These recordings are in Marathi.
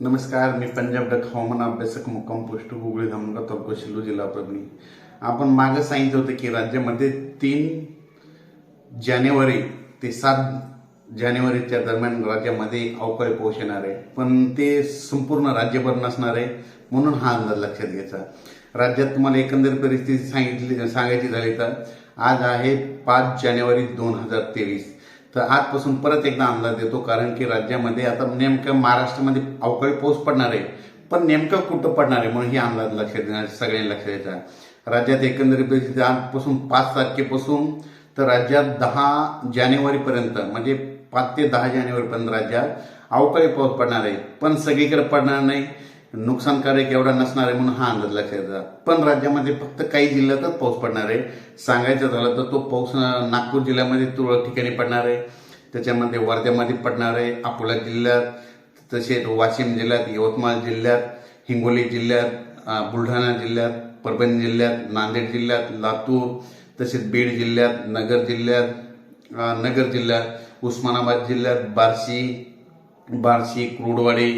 नमस्कार मी पंजाब डक हवामान अभ्यासक मुक्काम पोस्ट हुगळी धामणगाव तालुका शिल्लू जिल्हा परभणी. आपण मागं सांगितलं होतं की राज्यामध्ये तीन जानेवारी ते सात जानेवारीच्या दरम्यान राज्यामध्ये अवकाळी पाऊस येणार आहे. पण ते संपूर्ण राज्यभर नसणार आहे म्हणून हा अंदाज लक्षात घ्यायचा. राज्यात तुम्हाला एकंदर परिस्थिती सांगितली सांगायची झाली तर आज आहे पाच जानेवारी दोन हजार तेवीस. तर आजपासून परत एकदा अंदाज देतो कारण की राज्यामध्ये आता नेमकं महाराष्ट्रामध्ये अवकाळी पाऊस पडणार आहे पण नेमकं कुठं पडणार आहे म्हणून ही अंदाज लक्षात देणार सगळ्यांनी लक्षात द्यायचा. राज्यात एकंदरीत आजपासून पाच तारखेपासून तर राज्यात दहा जानेवारीपर्यंत म्हणजे पाच ते दहा जानेवारीपर्यंत राज्यात अवकाळी पाऊस पडणार आहे. पण सगळीकडे पडणार नाही. नुकसानकारक एवढा नसणार आहे म्हणून हा अंदाज लक्षात येतात पण राज्यामध्ये फक्त काही जिल्ह्यातच पाऊस पडणार आहे. सांगायचं झालं तर तो पाऊस नागपूर जिल्ह्यामध्ये तुरळक ठिकाणी पडणार आहे. त्याच्यामध्ये वर्ध्यामध्ये पडणार आहे. अकोला जिल्ह्यात तसेच वाशिम जिल्ह्यात यवतमाळ जिल्ह्यात हिंगोली जिल्ह्यात बुलढाणा जिल्ह्यात परभणी जिल्ह्यात नांदेड जिल्ह्यात लातूर तसेच बीड जिल्ह्यात नगर जिल्ह्यात नगर जिल्ह्यात उस्मानाबाद जिल्ह्यात बार्शी बार्शी क्रूडवाडी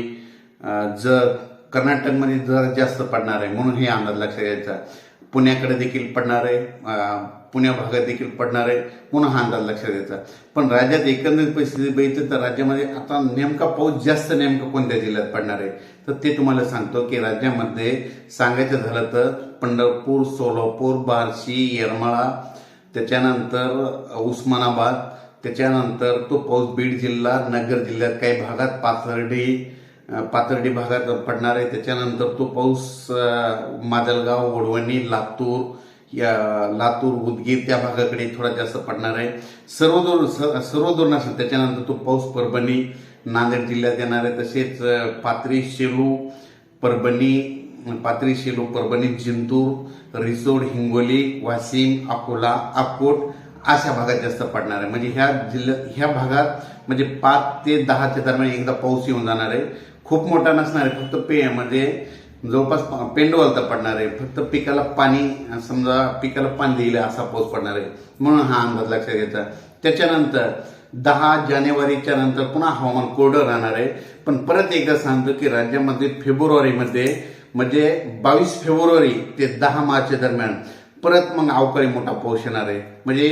जत कर्नाटकमध्ये जरा जास्त पडणार आहे म्हणून हे अंदाज लक्षात घ्यायचा पुण्याकडे देखील पडणार आहे पुण्या भागात देखील पडणार आहे म्हणून हा अंदाज लक्षात द्यायचा. पण राज्यात एकंदरीत परिस्थिती बघितली तर राज्यामध्ये आता नेमका पाऊस जास्त नेमका कोणत्या जिल्ह्यात पडणार आहे? तर ते तुम्हाला सांगतो की राज्यामध्ये सांगायचं झालं तर पंढरपूर सोलापूर बार्शी येरमाळा त्याच्यानंतर उस्मानाबाद त्याच्यानंतर तो पाऊस बीड जिल्हा नगर जिल्ह्यात काही भागात पाथर्डी पाथर्डी भागात पडणार आहे. त्याच्यानंतर तो पाऊस माजलगाव वडवणी लातूर या लातूर उदगीर त्या भागाकडे थोडा जास्त पडणार आहे. सर्व दूर स- सर्व दूर नसेल त्याच्यानंतर तो पाऊस परभणी नांदेड जिल्ह्यात येणार आहे. तसेच पात्री पाथरी शेलू परभणी पाथरी शेलू परभणी जिंतूर रिसोड हिंगोली वाशिम अकोला अकोट अशा भागात जास्त पडणार आहे. म्हणजे ह्या जिल्ह्यात ह्या भागात म्हणजे पाच ते दहाच्या दरम्यान एकदा पाऊस येऊन जाणार आहे. खूप मोठा नसणार आहे फक्त पे म्हणजे जवळपास प- पेंडवलता पडणार आहे. फक्त पिकाला पाणी समजा पिकाला पाणी दिलं असा पाऊस पडणार आहे. म्हणून हा अंदाज लक्षात घ्यायचा. त्याच्यानंतर दहा जानेवारीच्या नंतर पुन्हा हवामान कोरडं राहणार आहे. पण परत एकदा सांगतो की राज्यामध्ये फेब्रुवारीमध्ये म्हणजे बावीस फेब्रुवारी ते दहा मार्च दरम्यान परत मग अवकाळी मोठा पाऊस येणार आहे. म्हणजे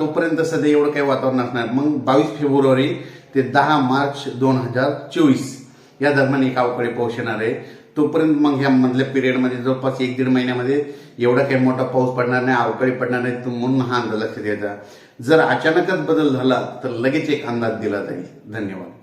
तोपर्यंत सध्या एवढं काही वातावरण असणार. मग बावीस फेब्रुवारी ते दहा मार्च दोन हजार चोवीस या दरम्यान एक अवकाळी पाऊस येणार आहे. तोपर्यंत मग ह्या मधल्या पिरियडमध्ये जवळपास एक दीड महिन्यामध्ये एवढा काही मोठा पाऊस पडणार नाही अवकाळी पडणार नाही तो म्हणून हा अंदाज लक्षात घ्यायचा. जर अचानकच बदल झाला तर लगेच एक अंदाज दिला जाईल. धन्यवाद.